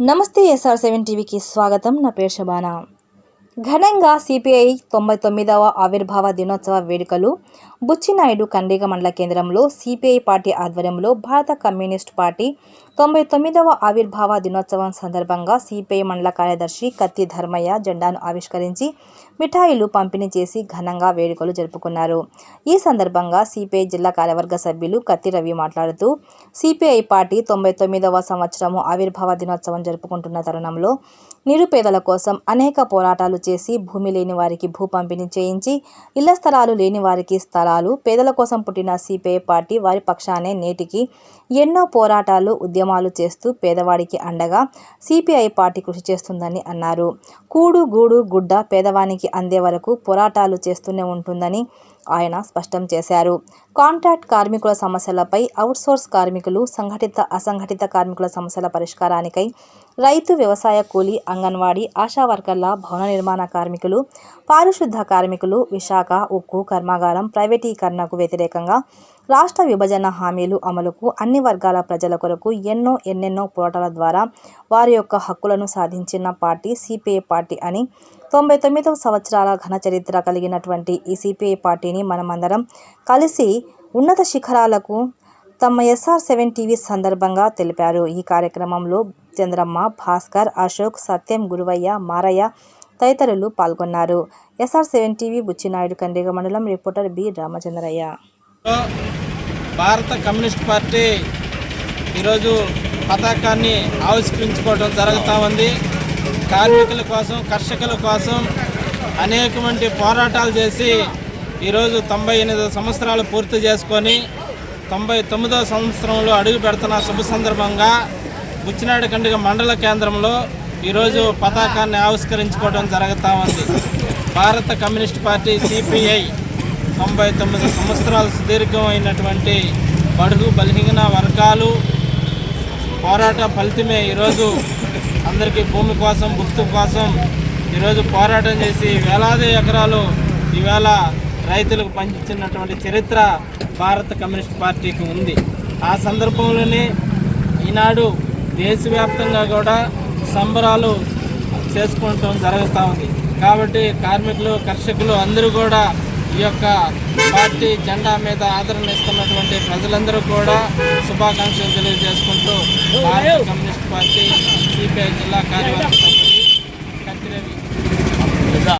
నమస్తే SR seven టీవీకి స్వాగతం. నా పేరు శబానా. ఘనంగా సిపిఐ తొంభై తొమ్మిదవ ఆవిర్భావ దినోత్సవ వేడుకలు బుచ్చినాయుడు కండిగ మండల కేంద్రంలో సిపిఐ పార్టీ ఆధ్వర్యంలో భారత కమ్యూనిస్ట్ పార్టీ తొంభై తొమ్మిదవ ఆవిర్భావ దినోత్సవం సందర్భంగా సిపిఐ మండల కార్యదర్శి కత్తి ధర్మయ్య జెండాను ఆవిష్కరించి మిఠాయిలు పంపిణీ చేసి ఘనంగా వేడుకలు జరుపుకున్నారు. ఈ సందర్భంగా సిపిఐ జిల్లా కార్యవర్గ సభ్యులు కత్తి రవి మాట్లాడుతూ సిపిఐ పార్టీ తొంభై తొమ్మిదవ సంవత్సరము ఆవిర్భావ దినోత్సవం జరుపుకుంటున్న తరుణంలో నిరుపేదల కోసం అనేక పోరాటాలు చేసి భూమి లేని వారికి భూ పంపిణీ చేయించి ఇళ్ళ స్థలాలు లేని వారికి స్థలాలు పేదల కోసం పుట్టిన సిపిఐ పార్టీ వారి పక్షానే నేటికి ఎన్నో పోరాటాలు ఉద్యమాలు చేస్తూ పేదవాడికి అండగా సిపిఐ పార్టీ కృషి చేస్తుందని అన్నారు. కూడు గూడు గుడ్డ పేదవానికి అందే వరకు పోరాటాలు చేస్తూనే ఉంటుందని ఆయన స్పష్టం చేశారు. కాంట్రాక్ట్ కార్మికుల సమస్యలపై అవుట్సోర్స్ కార్మికులు సంఘటిత అసంఘటిత కార్మికుల సమస్యల పరిష్కారానికై రైతు వ్యవసాయ కూలీ అంగన్వాడీ ఆశా వర్కర్ల భవన నిర్మాణ కార్మికులు పారిశుద్ధ కార్మికులు విశాఖ ఉక్కు కర్మాగారం ప్రైవేటీకరణకు వ్యతిరేకంగా రాష్ట్ర విభజన హామీలు అమలుకు అన్ని వర్గాల ప్రజల కొరకు ఎన్నో ఎన్నెన్నో పోరాటాల ద్వారా వారి యొక్క హక్కులను సాధించిన పార్టీ సిపిఐ పార్టీ అని తొంభై తొమ్మిదవ సంవత్సరాల ఘన చరిత్ర కలిగినటువంటి ఈ సిపిఐ పార్టీని మనమందరం కలిసి ఉన్నత శిఖరాలకు తమ ఎస్ఆర్ సెవెన్ టీవీ సందర్భంగా తెలిపారు. ఈ కార్యక్రమంలో చంద్రమ్మ భాస్కర్ అశోక్ సత్యం గురువయ్య మారయ్య తదితరులు పాల్గొన్నారు. SR seven TV Buchinaidu Kandriga మండలం రిపోర్టర్ బి రామచంద్రయ్య. భారత కమ్యూనిస్ట్ పార్టీ ఈరోజు పతాకాన్ని ఆవిష్కరించుకోవడం జరుగుతూ ఉంది. కార్మికుల కోసం కర్షకుల కోసం అనేకమంటి పోరాటాలు చేసి ఈరోజు తొంభై ఎనిమిది సంవత్సరాలు పూర్తి చేసుకొని తొంభై తొమ్మిదవ సంవత్సరంలో అడుగు పెడుతున్న శుభ సందర్భంగా బుచ్చినాడు కండిగ మండల కేంద్రంలో ఈరోజు పతాకాన్ని ఆవిష్కరించుకోవడం జరుగుతూ ఉంది. భారత కమ్యూనిస్ట్ పార్టీ సిపిఐ తొంభై తొమ్మిది సంవత్సరాలు సుదీర్ఘమైనటువంటి బడుగు బలహీన వర్గాలు పోరాట ఫలితమే ఈరోజు అందరికీ భూమి కోసం గుర్తు కోసం ఈరోజు పోరాటం చేసి వేలాది ఎకరాలు ఈవేళ రైతులకు పంచినటువంటి చరిత్ర భారత కమ్యూనిస్ట్ పార్టీకి ఉంది. ఆ సందర్భంలోనే ఈనాడు దేశవ్యాప్తంగా కూడా సంబరాలు చేసుకోవటం జరుగుతూ ఉంది. కాబట్టి కార్మికులు కర్షకులు అందరూ కూడా ఈ యొక్క పార్టీ జెండా మీద ఆదరణ ఇస్తున్నటువంటి ప్రజలందరూ కూడా శుభాకాంక్షలు తెలియజేసుకుంటూ భారత కమ్యూనిస్ట్ పార్టీ సిపిఐ జిల్లా కార్యవర్గ సభ్యులు కత్తిరేవి